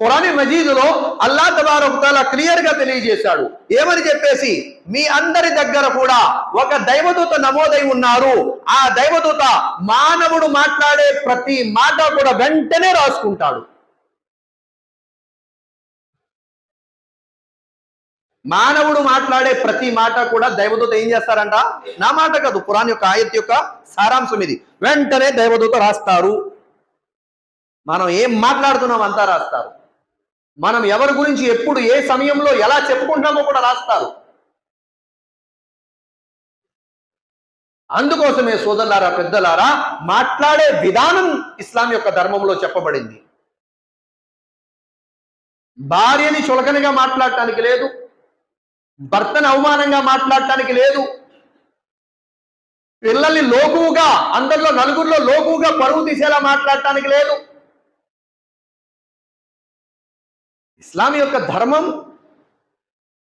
కురాని మజీదులో అల్లా తబారకుతాల క్లియర్గా తెలియజేశాడు. ఏమని చెప్పేసి? మీ అందరి దగ్గర కూడా ఒక దైవదూత నమోదై ఉన్నారు. ఆ దైవదూత మానవుడు మాట్లాడే ప్రతి మాట కూడా వెంటనే రాసుకుంటాడు. మానవుడు మాట్లాడే ప్రతి మాట కూడా దైవదూత ఏం చేస్తారంట? నా మాట కాదు ఖురాన్ యొక్క ఆయత్ యొక్క సారాంశం ఇది. వెంటనే దైవదూత రాస్తారు. మనం ఏం మాట్లాడుతున్నాం అంతా రాస్తారు. మనం ఎవరి గురించి ఎప్పుడు ఏ సమయంలో ఎలా చెప్పుకుంటామో కూడా రాస్తారు. అందుకోసమే సోదరులారా పెద్దలారా మాట్లాడే విధానం ఇస్లాం యొక్క ధర్మంలో చెప్పబడింది. భార్యని చులకనగా మాట్లాడటానికి లేదు భర్తను అవమానంగా మాట్లాడటానికి లేదు. పిల్లల్ని లోకువుగా అందరిలో నలుగురిలో లోకువుగా పరువు తీసేలా మాట్లాడటానికి లేదు. ఇస్లాం యొక్క ధర్మం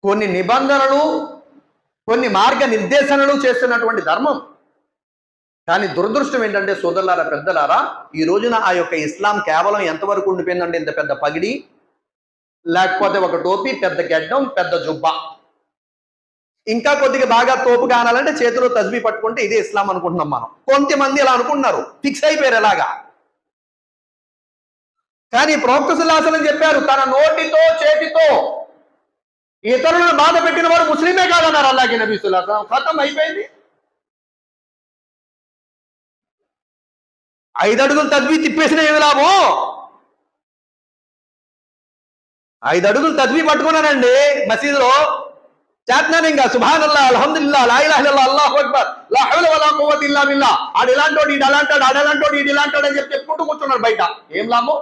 కొన్ని నిబంధనలు కొన్ని మార్గ నిర్దేశనలు చేస్తున్నటువంటి ధర్మం. కానీ దురదృష్టం ఏంటంటే సోదరులారా పెద్దలారా ఈ రోజున ఆ యొక్క ఇస్లాం కేవలం ఎంతవరకు ఉండిపోయిందంటే ఇంత పెద్ద పగిడి లేకపోతే ఒక టోపీ పెద్ద గెడ్డం పెద్ద జుబ్బా. ఇంకా కొద్దిగా బాగా తోపు కానాలంటే చేతిలో తజ్బీ పట్టుకుంటే ఇదే ఇస్లాం అనుకుంటున్నాం మనం. కొంతమంది ఇలా అనుకుంటున్నారు. ఫిక్స్ అయిపోయారు ఎలాగా? కానీ ప్రవక్త సుల్లాసనం చెప్పారు తన నోటితో చేతితో. ఇతరులను బాధ పెట్టిన వాడు ముస్లిమే కాదన్నారు అల్లాకి నబీ సుల్లాసనం ఖతం అయిపోయింది. ఐదు అడుగులు తద్వి తిప్పేసిన ఏమి లాభం? ఐదు అడుగులు తద్వి పట్టుకున్నానండి మసీదులో. చేతనాను ఇంకా సుభాన్ అల్లా అల్హమ్దుల్లా లా అల్లాహ్ అల్లాహు అక్బర్. లా హౌల వలా ఖువ్వత ఇల్లా బిల్లా. ఆడు ఇలాంటోడు ఈడు అలాంటాడు ఆడు అలాంటోడు ఈడు ఇలాంటాడు అని చెప్పి చెప్పుకుంటూ కూర్చున్నాడు బయట. ఏం లాభం?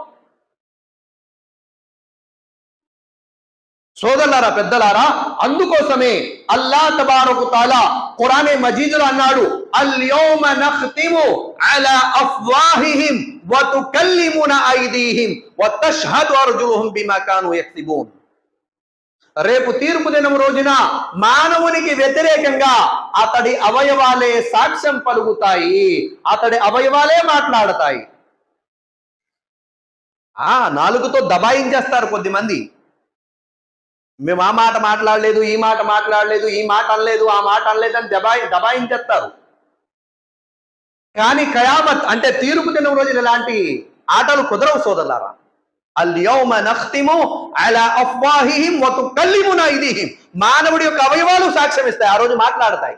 సోదరులారా పెద్దలారా అందుకోసమే అల్లా తబారకు తాలా ఖురానే మజీదులు అన్నాడు అల్యోమ నఖ్తిము అలా అఫ్వాహిహిం వ తుకల్లిమున ఐదీహిం వ తష్హదు అర్జులుహుం బిమా కాను యక్సిబూన్ రేపు తీర్పు దినం రోజున మానవునికి వ్యతిరేకంగా అతడి అవయవాలే సాక్ష్యం పలుకుతాయి అతడి అవయవాలే మాట్లాడతాయి. ఆ నాలుగుతో దబాయించేస్తారు కొద్దిమంది. మేము ఆ మాట మాట్లాడలేదు ఈ మాట మాట్లాడలేదు ఈ మాట అనలేదు ఆ మాట అనలేదు అని దబాయి దబాయించేస్తారు కానీ కయామత్ అంటే తీర్పు దినం రోజున ఇలాంటి ఆటలు కుదరవు సోదరులారా. అల్యోమ నఖ్తిము అలా అఫ్వాహిహిం వ తుకల్లిమున ఇది మానవుడి యొక్క అవయవాలు సాక్ష్యం ఇస్తాయి ఆ రోజు మాట్లాడతాయి.